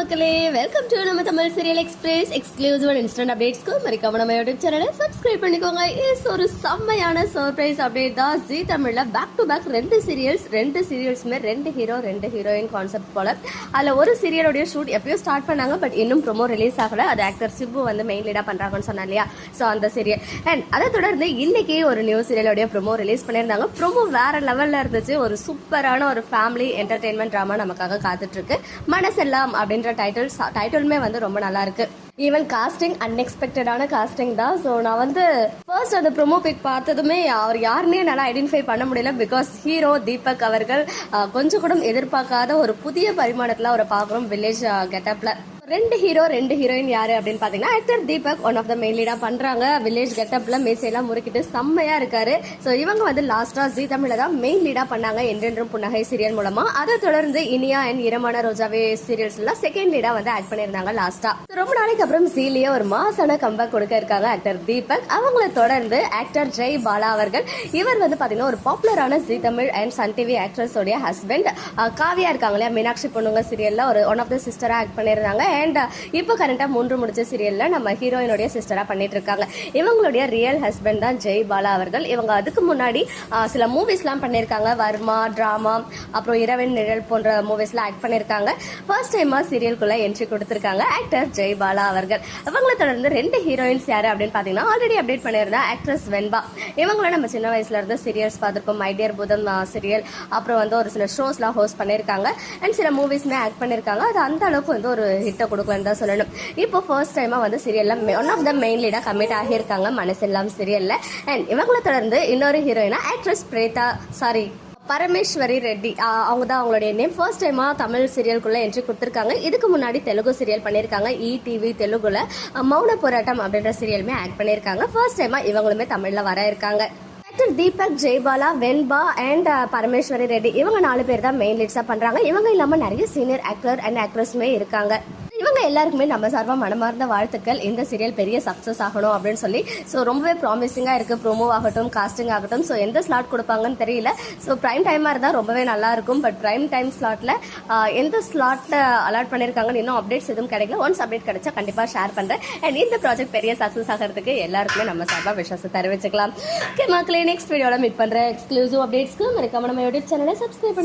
மக்களே welcome to நம்ம Tamil serial express exclusive instant அப்டேட்ஸ்க்கு மறக்காம நம்ம யூடியூப் சேனலை சப்ஸ்கிரைப் பண்ணிக்கோங்க. இஸ் ஒரு செம்மையான சர்ப்ரைஸ் அப்டேட் தான் ஜி தமிழ்ல பேக் டு பேக் ரெண்டு சீரியல்ஸ் ரெண்டு சீரியல்ஸுமே ரெண்டு ஹீரோ ரெண்டு ஹீரோயின் கான்செப்ட் போல. அதுல ஒரு சீரியலோட ஷூட் எப்பயோ ஸ்டார்ட் பண்ணாங்க பட் இன்னும் ப்ரொமோ ரிலீஸ் ஆகல. அது ஆக்டர் சிப்பு வந்து மெயின் லீடா பண்றாங்கன்னு சொன்னா இல்லையா? ஸோ அந்த சீரியல் அண்ட் அதை தொடர்ந்து இன்னைக்கு ஒரு நியூ சீரியலோட ப்ரோமோ ரிலீஸ் பண்ணியிருந்தாங்க. ப்ரொமோ வேற லெவல்ல இருந்துச்சு. ஒரு சூப்பரான ஒரு ஃபேமிலி என்டர்டைன்மெண்ட் ட்ராமா நமக்காக காத்துட்டு இருக்கு. மனசெல்லாம் அப்படின்ற டைட்டில் டைட்டிலுமே வந்து ரொம்ப நல்லா இருக்கு. ஈவன் காஸ்டிங் அன்எக்ஸ்பெக்டடான காஸ்டிங் தான். ஸோ நான் வந்து ஃபர்ஸ்ட் அந்த ப்ரொமோ பிக் பார்த்ததுமே அவர் யாருன்னே என்னால் ஐடென்டிஃபை பண்ண முடியல. பிகாஸ் ஹீரோ தீபக் அவர்கள் கொஞ்சம் கூட எதிர்பார்க்காத ஒரு புதிய பரிமாணத்தில் அவரை பார்க்குறோம் வில்லேஜ் கெட்டப்ல ரெண்டு ஹீரோ ரெண்டு ஹீரோயின் யாரு அப்படின்னு பாத்தீங்கன்னா actor Deepak one of the main லீடா பண்றாங்க. வில்லேஜ் கெட்டப்ல மேசையெல்லாம் முறுக்கிட்டு செம்மையா இருக்காரு. ஸோ இவங்க வந்து லாஸ்டா ஜி தமிழ்ல தான் மெயின் லீடா பண்ணாங்க என்றென்றும் புன்னகை சீரியல் மூலமா. அதை தொடர்ந்து இனியா அண்ட் இரமான ரோஜாவே சீரியல்ஸ் எல்லாம் செகண்ட் லீடா வந்து ஆக்ட் பண்ணியிருந்தாங்க லாஸ்டா ரொம்ப நாளைக்கு அப்புறம் ஜீலியே ஒரு மாசான கம்பேக் கொடுக்க இருக்காங்க ஆக்டர் தீபக். அவங்கள தொடர்ந்து ஆக்டர் ஜெய் பாலா அவர்கள். இவர் வந்து பாத்தீங்கன்னா ஒரு பாப்புலரான Zee Tamil and Sun TV actress husband Kavya இருக்காங்க இல்லையா? மீனாட்சி பொண்ணுங்க சீரியல்ல ஒரு ஒன் ஆஃப் த சிஸ்டரா ஆக்ட் பண்ணியிருந்தாங்க. அண்ட் இப்போ கரண்டாக மூன்று முடிச்ச சீரியலில் நம்ம ஹீரோயினுடைய சிஸ்டராக பண்ணிட்டு இருக்காங்க இவங்களுடைய ரியல் ஹஸ்பண்ட் தான் ஜெய் பாலா அவர்கள். இவங்க அதுக்கு முன்னாடி சில மூவிஸ்லாம் பண்ணியிருக்காங்க. வர்மா ட்ராமா அப்புறம் இரவின் நிழல் போன்ற மூவிஸ்லாம் ஆக்ட் பண்ணியிருக்காங்க. ஃபர்ஸ்ட் டைமாக சீரியலுக்குள்ளே என்ட்ரி கொடுத்துருக்காங்க ஆக்டர் ஜெய் பாலா அவர்கள். இவங்களை தொடர்ந்து ரெண்டு ஹீரோயின்ஸ் யார் அப்படின்னு பார்த்தீங்கன்னா ஆல்ரெடி அப்டேட் பண்ணியிருந்தா ஆக்ட்ரஸ் வெண்பா. இவங்களும் நம்ம சின்ன வயசுல இருந்து சீரியல்ஸ் பார்த்திருப்போம். மை புதன் புதம் சீரியல் அப்புறம் வந்து ஒரு சில ஷோஸ்லாம் ஹோஸ்ட் பண்ணியிருக்காங்க. அண்ட் சில மூவிஸ்மே ஆக்ட் பண்ணியிருக்காங்க. அது அந்த அளவுக்கு வந்து ஒரு ஹிட்டை கொடுக்கலன்னு தான் சொல்லணும். இப்போ ஃபர்ஸ்ட் டைமாக வந்து சீரியலில் ஒன் ஆஃப் த மெயின் லீடாக கமிட் ஆகியிருக்காங்க மனசெல்லாம் சீரியலில் அண்ட் இவங்களை தொடர்ந்து இன்னொரு ஹீரோயினா ஆக்ட்ரஸ் பிரேதா சாரி பரமேஸ்வரி ரெட்டி. அவங்க தான் அவங்களுடைய நேம் ஃபர்ஸ்ட் டைமாக தமிழ் சீரியலுக்குள்ளே என்ட்ரி கொடுத்துருக்காங்க. இதுக்கு முன்னாடி தெலுங்கு சீரியல் பண்ணியிருக்காங்க. இ டிவி தெலுங்குல மௌன போராட்டம் அப்படின்ற சீரியலுமே ஆக்ட் பண்ணியிருக்காங்க. ஃபர்ஸ்ட் டைமாக இவங்களுமே தமிழில் வர இருக்காங்க. Actor Deepak Jaibala Venba and Parameswari Reddy. இவங்க நாலு பேர் தான் மெயின் லீட்ஸாக பண்ணுறாங்க இவங்க இல்லாமல் நிறைய சீனியர் ஆக்டர் அண்ட் ஆக்ட்ரஸுமே இருக்காங்க. எல்லாருக்குமே நம்ம சார்பாக மனமார்ந்த வாழ்த்துக்கள். இந்த சீரியல் பெரிய சக்ஸஸ் ஆகணும் அப்படின்னு சொல்லி. ஸோ ரொம்பவே ப்ராமிசிங்காக இருக்கு. ப்ரோமோ ஆகட்டும் காஸ்டிங் ஆகட்டும். ஸோ எந்த ஸ்லாட் கொடுப்பாங்கன்னு தெரியல. ஸோ ப்ரைம் டைமாக இருந்தால் ரொம்பவே நல்லா இருக்கும். பட் ப்ரைம் டைம் ஸ்லாட்ல எந்த ஸ்லாட்ல அலாட் பண்ணியிருக்காங்கன்னு இன்னும் அப்டேட்ஸ் எதுவும் கிடைக்கல. ஒன்ஸ் அப்டேட் கிடைச்சா கண்டிப்பாக ஷேர் பண்றேன். அண்ட் இந்த ப்ராஜெக்ட் பெரிய சக்ஸஸ் ஆகிறதுக்கு எல்லாருக்குமே நம்ம சார்பாக விஷயத்தை தெரிவிச்சுக்கலாம். ஓகே மக்களே நெக்ஸ்ட் வீடியோவில் மீட் பண்ணுறேன் எக்ஸ்க்ளூசிவ் அப்டேட்ஸ்க்கு மறக்காம நம்ம யூடியூப் சேனலை சப்ஸ்கிரைப்